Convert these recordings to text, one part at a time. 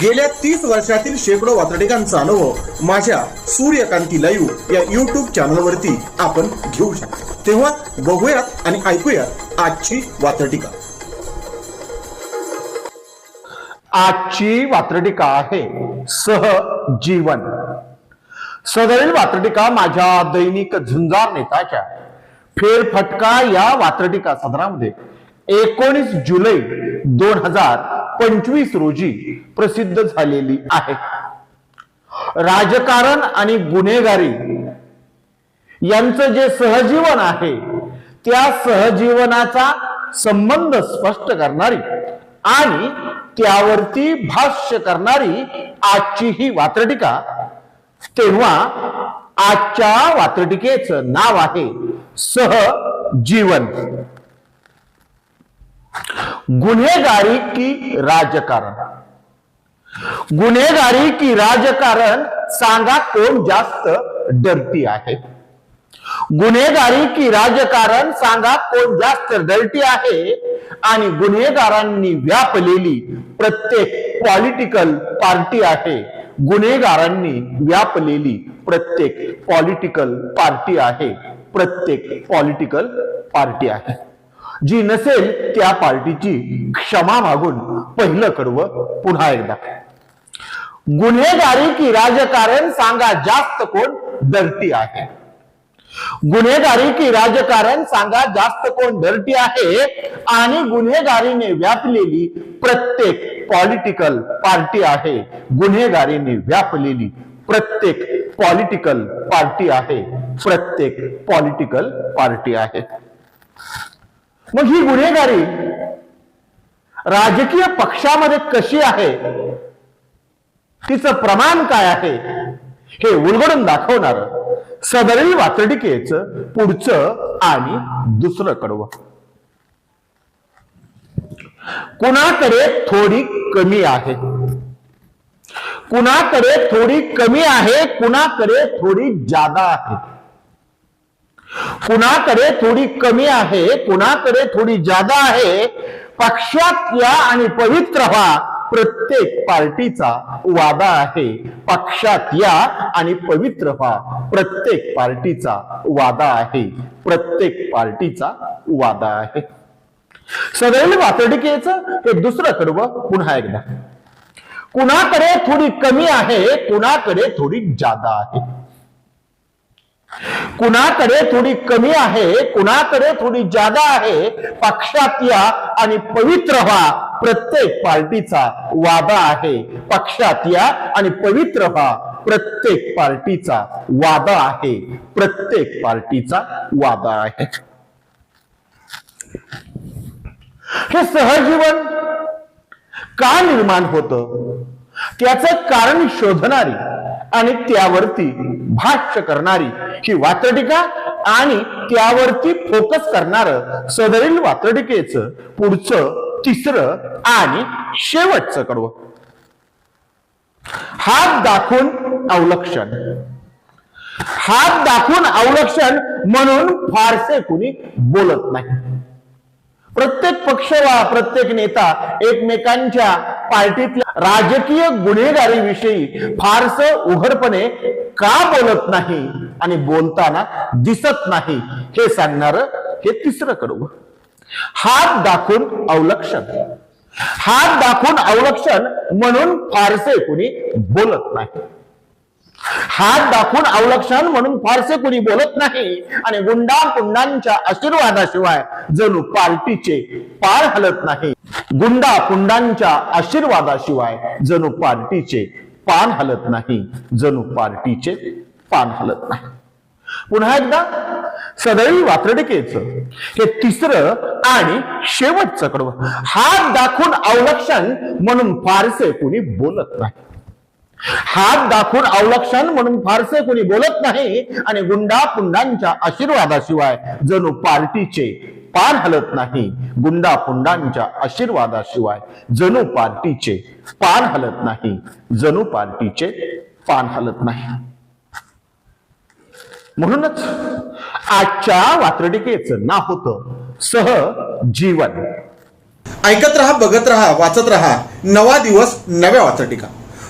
गेल्या तीस वर्षातील शेकडो वातडिकांचा अनुभव माझ्या सूर्यकांती लाईव्ह या युट्यूब चॅनलवरती आपण घेऊ शकतो. तेव्हा बघूयात आणि ऐकूयात आजची वातडिका आजची वात्रटिका आहे सहजीवन. सदरील वात्रटिका माझ्या दैनिक झुंजार नेताच्या. फेरफटका या वात्रटिका सदरामध्ये एकोणीस जुलै दोन हजार पंचवीस रोजी प्रसिद्ध झालेली आहे. राजकारण आणि गुन्हेगारी यांचं जे सहजीवन आहे त्या सहजीवनाचा संबंध स्पष्ट करणारी आणि त्यावरती भाष्य करणारी आजची ही वात्रटिका तेव्हा आजच्या वात्रटिकेचं नाव आहे सहजीवन. गुन्हेगारी की राजकारण. गुन्हेगारी की राजकारण सांगा कोण जास्त डरती आहे? गुन्हेगारी की राजकारण सांगा कोण जास्त डरटी आहे? आणि गुन्हेगारांनी व्यापलेली प्रत्येक पॉलिटिकल पार्टी आहे. गुन्हेगारांनी व्यापलेली प्रत्येक पॉलिटिकल पार्टी आहे. प्रत्येक पॉलिटिकल पार्टी आहे. जी नसेल त्या पार्टीची क्षमा मागून पहिलं कडवं पुन्हा एकदा. गुन्हेगारी की राजकारण सांगा जास्त कोण डरटी आहे. गुन्हेगारी की राजकारण सांगा जास्त कोण डरटी आहे आणि गुन्हेगारीने व्यापलेली प्रत्येक पॉलिटिकल पार्टी आहे. गुन्हेगारीने व्यापलेली प्रत्येक पॉलिटिकल पार्टी आहे. प्रत्येक पॉलिटिकल पार्टी आहे. मग ही गुन्हेगारी राजकीय पक्षामध्ये कशी आहे? तिचं प्रमाण काय आहे? हे उलगडून दाखवणार सदरील वातडिकेच पुढचं आणि दुसरं कडवं. कुणाकडे थोडी कमी आहे? कुणाकडे थोडी कमी आहे? कुणाकडे थोडी जादा आहे? कुणाकडे थोडी कमी आहे? कुणाकडे थोडी जादा आहे? पक्षात या आणि पवित्र व्हा. प्रत्येक पार्टीचा वादा आहे. पक्षात या आणि पवित्र व्हा. प्रत्येक पार्टीचा वादा आहे. प्रत्येक पार्टीचा वादा आहे. सदैव वातडिकेचं हे दुसरं कडवं पुन्हा एकदा. कुणाकडे थोडी कमी आहे कुणाकडे थोडी जादा आहे. कुणाकडे थोडी कमी आहे कुणाकडे थोडी जादा आहे पक्षात या आणि पवित्र व्हा प्रत्येक पार्टीचा वादा आहे. पक्षात या आणि पवित्र व्हा प्रत्येक पार्टीचा वादा आहे. प्रत्येक पार्टीचा वादा आहे. हे सहजीवन का निर्माण होतं? त्याचं कारण शोधणारी आणि त्यावरती भाष्य करणारी ही वात्रटिका आणि त्यावरती फोकस करणार सदरील वातडिकेचं पुढचं तिसरं आणि शेवटचं कडवं. हात दाखवून अवलक्षण. हात दाखवून अवलक्षण म्हणून फारसे कुणी बोलत नाही. प्रत्येक पक्ष वा प्रत्येक नेता एकमेकांच्या पार्टीतल्या राजकीय गुन्हेगारीविषयी फारस उघडपणे का बोलत नाही? आणि बोलताना दिसत नाही. हे सांगणार हे तिसरं कडवं हात दाखवून अवलक्षण. हात दाखवून अवलक्षण म्हणून फारसे कुणी बोलत नाही. हात दाखवून अवलक्षण म्हणून फारसे कुणी बोलत नाही. आणि गुंडा कुंडांच्या आशीर्वादाशिवाय जणू पार्टीचे पार हलत नाही. गुंडा कुंडांच्या आशीर्वादाशिवाय जणू पार्टीचे पान हलत नाही. जणू पार्टीचे पान हलत नाही. पुन्हा एकदा सदैव वात्रडिकेच हे तिसरं आणि शेवटचं कडवं. हात दाखवून अवलक्षण म्हणून फारसे कुणी बोलत नाही. हात दाखवून अवलक्षण म्हणून फारसे कोणी बोलत नाही आणि गुंडा पुंडांच्या आशीर्वादाशिवाय जणू पार्टीचे पान हलत नाही. गुंडा पुंडांच्या आशीर्वादाशिवाय जणू पार्टीचे पान हलत नाही. जणू पार्टीचे पान हलत नाही. म्हणूनच आजच्या वात्रटिकेचं नाव होतं सह जीवन. ऐकत रहा बघत रहा वाचत रहा. नवा दिवस नव्या वाचटिका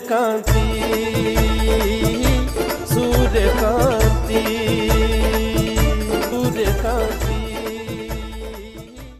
কাঁদি